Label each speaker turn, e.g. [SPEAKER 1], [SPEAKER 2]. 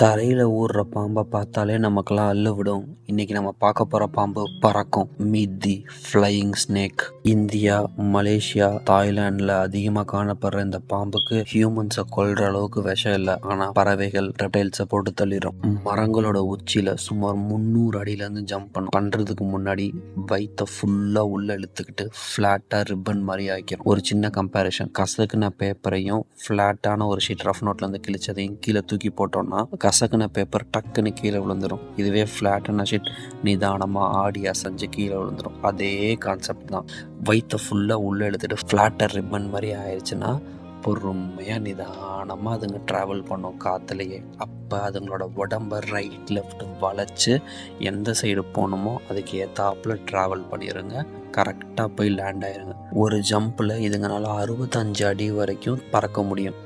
[SPEAKER 1] தரையில் ஊறுற பாம்பை பார்த்தாலே நமக்கெல்லாம் அள்ளு விடும் இன்னைக்கு நம்ம பார்க்க போகிற பாம்பு பறக்கும். Meet the flying snake India Malaysia தாய்லாண்டில் அதிகமாக காணப்படுற இந்த பாம்புக்கு ஹியூமன்ஸை கொள்கிற அளவுக்கு விஷம் இல்லை. ஆனால் பறவைகள் ரெப்டைல்ஸை போட்டு தள்ளிடும் மரங்களோட உச்சியில் சுமார் முந்நூறு அடியிலேருந்து ஜம்ப் பண்ணும். பண்ணுறதுக்கு முன்னாடி வயிற்றை ஃபுல்லாக உள்ள இழுத்துக்கிட்டு ஃப்ளாட்டாக ரிப்பன் மாதிரி ஆக்கிடும் ஒரு சின்ன கம்பேரிஷன் கசக்குன பேப்பரையும் ஃப்ளாட்டான ஒரு ஷீட் ரஃப் நோட்லேருந்து கிழிச்சதையும் கீழே தூக்கி போட்டோம்னா கசக்குன பேப்பர் டக்குன்னு கீழே விழுந்துடும் இதுவே ஃப்ளாட்டான ஷீட் நிதானமாக ஆடி அசைஞ்சு கீழே விழுந்துடும் அதே கான்செப்ட் தான். வயிற்ற ஃபுல்லாக உள்ளே எடுத்துகிட்டு ஃப்ளாட்டர் ரிப்பன் மாதிரி ஆயிடுச்சுன்னா பொறுமையாக நிதானமாக அதுங்க ட்ராவல் பண்ணும் காற்றுலையே அப்போ அதுங்களோட உடம்ப ரைட் லெஃப்ட் வளைச்சு எந்த சைடு போகணுமோ அதுக்கு ஏற்றாப்புல ட்ராவல் பண்ணிடுங்க கரெக்டாக போய் லேண்ட் ஆயிருங்க. ஒரு ஜம்பில் இதுங்களால அறுபத்தஞ்சு அடி வரைக்கும் பறக்க முடியும்.